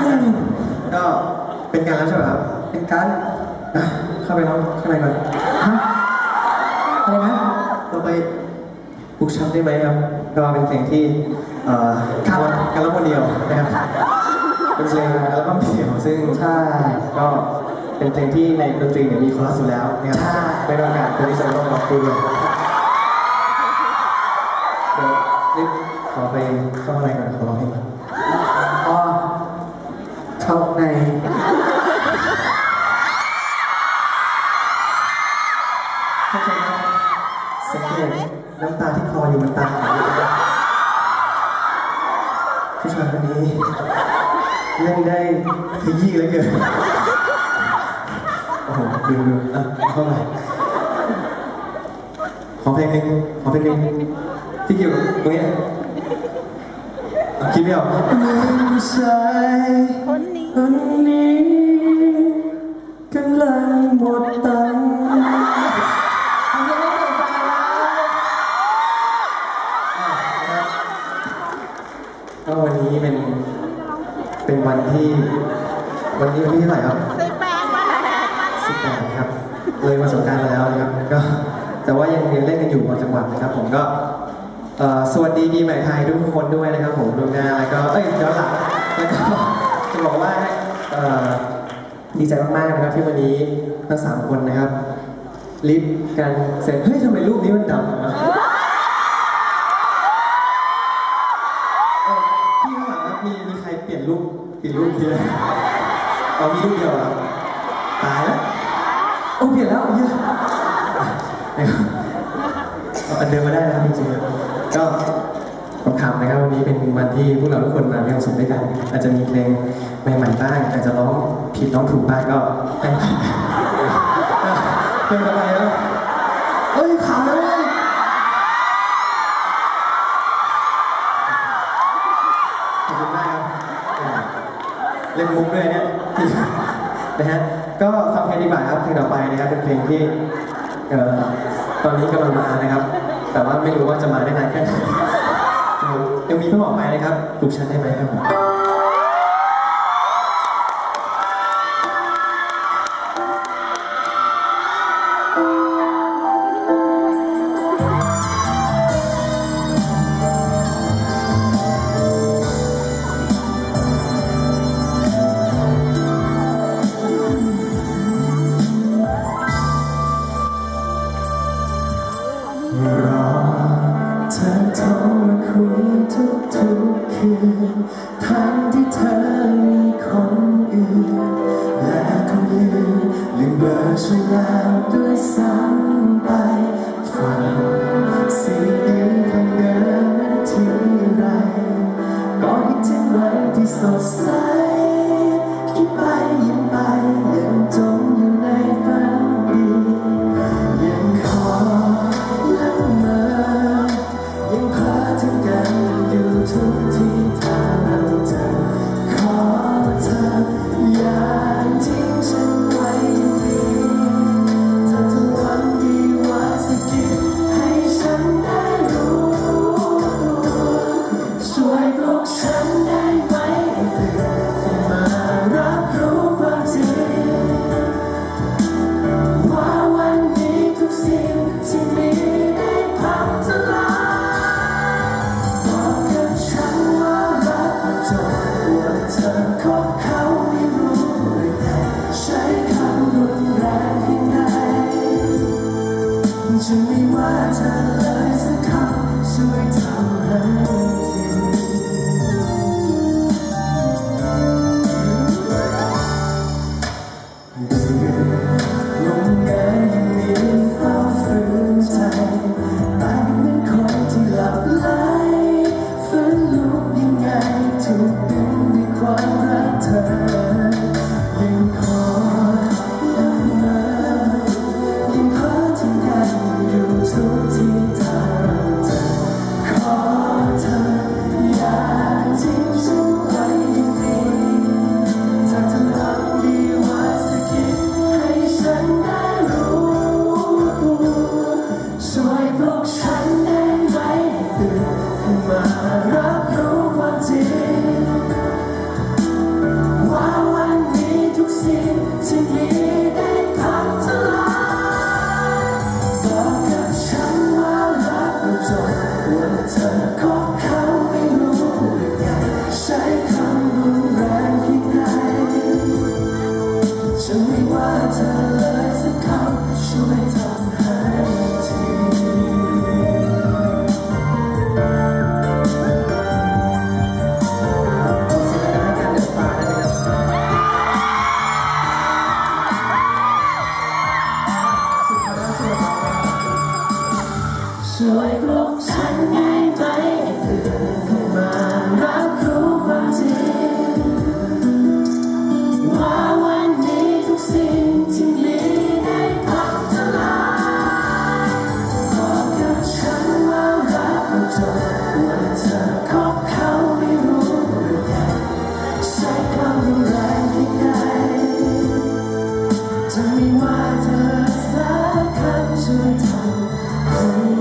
อืมก็เป็นการแล้วใช่ไหมครับเป็นการอะเข้าไปร้องข้างในก่อนฮะอะไรนะเราไปบุกชับได้ไหมครับ ก็เป็นเพลงที่เอ่อการการร้องคนเดียวนะครับเป็นเพลงอัลบั้มเดี่ยวซึ่งใช่ก็เป็นเพลงที่ในดนตรีเนี่ยมีคอรัสอยู่แล้วนะครับใช่ไม่ต้องการคนที่จะร้องร้องด้วยเดี๋ยวรีบขอไปเข้าอะไรก่อนขอร้องเพลงก่อน เข้าใจไหมสังเกตน้ำตาที่คลออยู่มันตาไหลอยู่นะผู้ชายคนนี้เล่นได้ขยี้เหลือเกินโอ้โหดูดูอะเข้าไปขอเพลงหนึ่งขอเพลงหนึ่งที่เกี่ยวกับตรงเนี้ยอะคิดไม่ออกผู้ชายคนนี้ เป็นวันที่วันนี้วันที่เท่าไหร่ครับใส่แป้งมาแล้วสิบแปดครับ เลยมาสงการมาแล้วนะครับ ก็แต่ว่ายังยังเล่นกันอยู่บางจังหวัดนะครับ ผมก็สวัสดีปีใหม่ไทยทุกคนด้วยนะครับ ผมล่วงหน้าแล้วก็เอ้ยย้อนหลังแล้วก็จะบอกว่าดีใจมากๆนะครับที่วันนี้ทั้งสามคนนะครับ ลิฟกันเสร็จเฮ้ยทำไมรูปนี้มันดำ ยนรูปเปลี่ยนรูปทีละเอามีรูปเดียวเหรอตายแล้วโอ้เปลี่ยนแล้วเยอะเอาอันเดิมมาได้นะครับจริงๆก็ผมถามนะครับวันนี้เป็นวันที่พวกเราทุกคนมามีความสุขด้วยกัน อาจจะมีเพลงใหม่ๆบ้างอาจจะร้องผิดร้องถูกบ้างก็ให้เพลงต่อไปแล้วเอ้ยขาแล้ว เล่นมุกด้วยเนี่ยนะฮะก็ฟังเพลงดีกว่าครับเพลงต่อไปนะครับเป็นเพลงที่เอ่อตอนนี้กำลังมานะครับ แต่ว่าไม่รู้ว่าจะมาได้นานแค่ไหนยังมีเพิ่งออกไปนะครับปลุกฉันได้ไหมครับ คือทั้งที่เธอมีคนอื่น และคนอื่นลืมเบอร์ฉันแล้วด้วยซ้ำไปฟังเสียงยิ้มคำเดิมนั้นทีไรก็คิดถึงวันที่สดใส Show me what a love is to come, show me time.